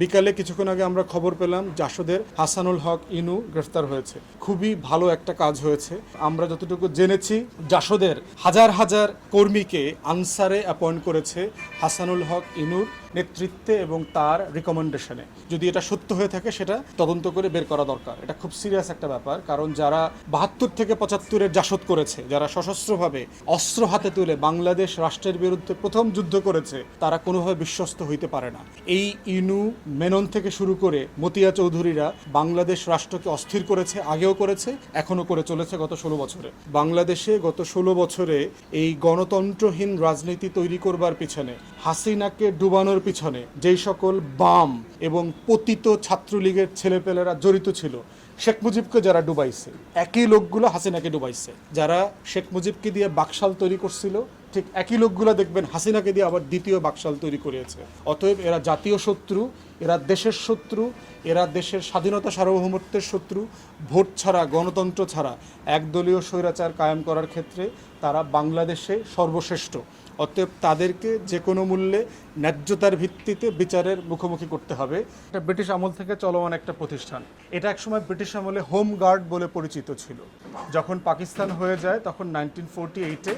বিকালে কিছুক্ষণ আগে আমরা খবর পেলাম জাসদের হাসানুল হক ইনু গ্রেফতার হয়েছে। খুবই ভালো একটা কাজ হয়েছে। আমরা যতটুকু জেনেছি, জাসদের হাজার হাজার কর্মীকে আনসারে অ্যাপয়েন্ট করেছে হাসানুল হক ইনুর নেতৃত্বে এবং তার রিকমেন্ডেশনে যদি এটা সত্য হয়ে থাকে, সেটা তদন্ত করে বের করা দরকার। এটা খুব সিরিয়াস একটা ব্যাপার, কারণ যারা বাহাত্তর থেকে পঁচাত্তরের জাসদ করেছে, যারা সশস্ত্রভাবে অস্ত্র হাতে তুলে বাংলাদেশ রাষ্ট্রের বিরুদ্ধে প্রথম যুদ্ধ করেছে, তারা কোনোভাবে বিশ্বস্ত হইতে পারে না। এই ইনু মেনন থেকে শুরু করে মতিয়া চৌধুরীরা বাংলাদেশ রাষ্ট্রকে অস্থির করেছে, আগেও করেছে, এখনও করে চলেছে গত ষোলো বছরে। বাংলাদেশে গত ষোলো বছরে এই গণতন্ত্রহীন রাজনীতি তৈরি করবার পিছনে হাসিনাকে ডুবানোর পিছনে যেই সকল বাম এবং পতিত ছাত্রলীগের ছেলেপেলেরা জড়িত ছিল, শেখ মুজিবকে যারা ডুবাইছে, একই লোকগুলো হাসিনাকে ডুবাইছে। যারা শেখ মুজিবকে দিয়ে বাকশাল তৈরি করছিল, ঠিক একই লোকগুলো দেখবেন হাসিনাকে দিয়ে আবার দ্বিতীয় বাকশাল তৈরি করিয়েছে অতএব এরা জাতীয় শত্রু, এরা দেশের শত্রু, এরা দেশের স্বাধীনতা সার্বভৌমত্বের শত্রু, ভোট ছাড়া, গণতন্ত্র ছাড়া, একদলীয় স্বৈরাচার কায়েম করার ক্ষেত্রে তারা বাংলাদেশে সর্বশ্রেষ্ঠ। অতএব তাদেরকে যে কোনো মূল্যে ন্যায্যতার ভিত্তিতে বিচারের মুখোমুখি করতে হবে। এটা ব্রিটিশ আমল থেকে চলমান একটা প্রতিষ্ঠান। এটা একসময় ব্রিটিশ আমলে হোম গার্ড বলে পরিচিত ছিল। যখন পাকিস্তান হয়ে যায়, তখন নাইনটিন ফোরটি এইটে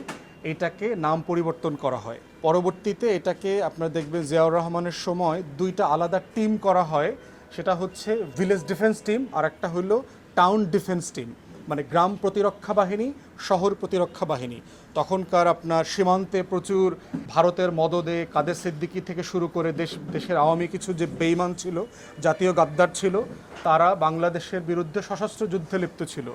এটাকে নাম পরিবর্তন করা হয়। পরবর্তীতে এটাকে আপনারা দেখবেন জিয়াউর রহমানের সময় দুইটা আলাদা টিম করা হয়। সেটা হচ্ছে ভিলেজ ডিফেন্স টিম আর একটা হলো টাউন ডিফেন্স টিম। মানে গ্রাম প্রতিরক্ষা বাহিনী, শহর প্রতিরক্ষা বাহিনী। তখনকার আপনার সীমান্তে প্রচুর ভারতের মদদে কাদের সিদ্দিকি থেকে শুরু করে দেশ, দেশের আওয়ামী কিছু যে বেইমান ছিল, জাতীয় গাদ্দার ছিল, তারা বাংলাদেশের বিরুদ্ধে সশস্ত্র যুদ্ধে লিপ্ত ছিল।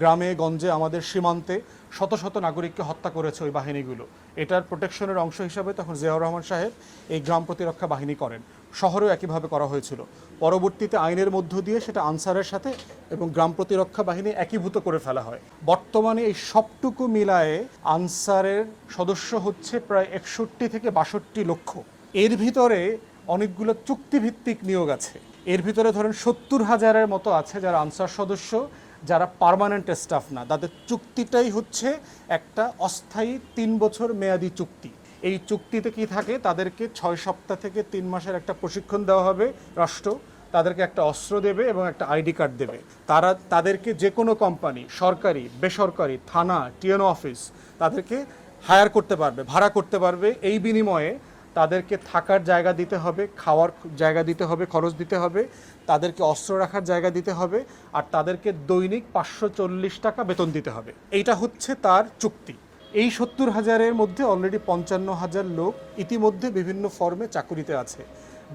গ্রামে, গঞ্জে, আমাদের সীমান্তে শত শত নাগরিককে হত্যা করেছে ওই বাহিনীগুলো। এটার প্রোটেকশনের অংশ হিসাবে তখন জিয়াউর রহমান সাহেব এই গ্রাম প্রতিরক্ষা বাহিনী করেন। শহরেও একইভাবে করা হয়েছিল। পরবর্তীতে আইনের মধ্য দিয়ে সেটা আনসারের সাথে এবং গ্রাম প্রতিরক্ষা বাহিনী একীভূত করে ফেলা হয়। বর্তমানে এই সবটুকু মিলায়ে আনসারের সদস্য হচ্ছে প্রায় একষট্টি থেকে বাষট্টি লক্ষ। এর ভিতরে অনেকগুলো চুক্তিভিত্তিক নিয়োগ আছে। এর ভিতরে ধরেন সত্তর হাজারের মতো আছে যারা আনসার সদস্য, যারা পার্মানেন্ট স্টাফ না। তাদের চুক্তিটাই হচ্ছে একটা অস্থায়ী তিন বছর মেয়াদি চুক্তি। এই চুক্তিতে কি থাকে? তাদেরকে ছয় সপ্তাহ থেকে তিন মাসের একটা প্রশিক্ষণ দেওয়া হবে রাষ্ট্র। তাদেরকে একটা অস্ত্র দেবে এবং একটা আইডি কার্ড দেবে। তারা, তাদেরকে যে কোনো কোম্পানি সরকারি, বেসরকারি, থানা, টিএনও অফিস তাদেরকে হায়ার করতে পারবে, ভাড়া করতে পারবে। এই বিনিময়ে তাদেরকে থাকার জায়গা দিতে হবে, খাওয়ার জায়গা দিতে হবে, খরচ দিতে হবে, তাদেরকে অস্ত্র রাখার জায়গা দিতে হবে, আর তাদেরকে দৈনিক পাঁচশো চল্লিশ টাকা বেতন দিতে হবে। এইটা হচ্ছে তার চুক্তি। এই সত্তর হাজারের মধ্যে অলরেডি পঞ্চান্ন হাজার লোক ইতিমধ্যে বিভিন্ন ফর্মে চাকুরিতে আছে।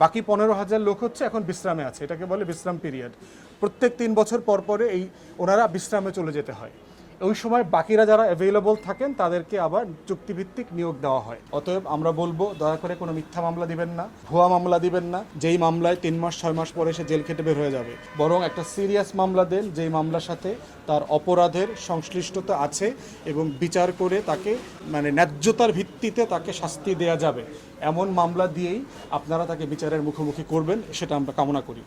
বাকি পনেরো হাজার লোক হচ্ছে এখন বিশ্রামে আছে। এটাকে বলে বিশ্রাম পিরিয়ড প্রত্যেক তিন বছর পর পরে এই ওনারা বিশ্রামে চলে যেতে হয়। ওই সময় বাকিরা যারা অ্যাভেলেবল থাকেন, তাদেরকে আবার চুক্তিভিত্তিক নিয়োগ দেওয়া হয়। অতএব আমরা বলব, দয়া করে কোনো মিথ্যা মামলা দিবেন না, ভুয়া মামলা দিবেন না, যেই মামলায় তিন মাস, ছয় মাস পরে সে জেল খেটে বের হয়ে যাবে। বরং একটা সিরিয়াস মামলা দেন, যেই মামলার সাথে তার অপরাধের সংশ্লিষ্টতা আছে এবং বিচার করে তাকে মানে ন্যায্যতার ভিত্তিতে তাকে শাস্তি দেয়া যাবে। এমন মামলা দিয়েই আপনারা তাকে বিচারের মুখোমুখি করবেন, সেটা আমরা কামনা করি।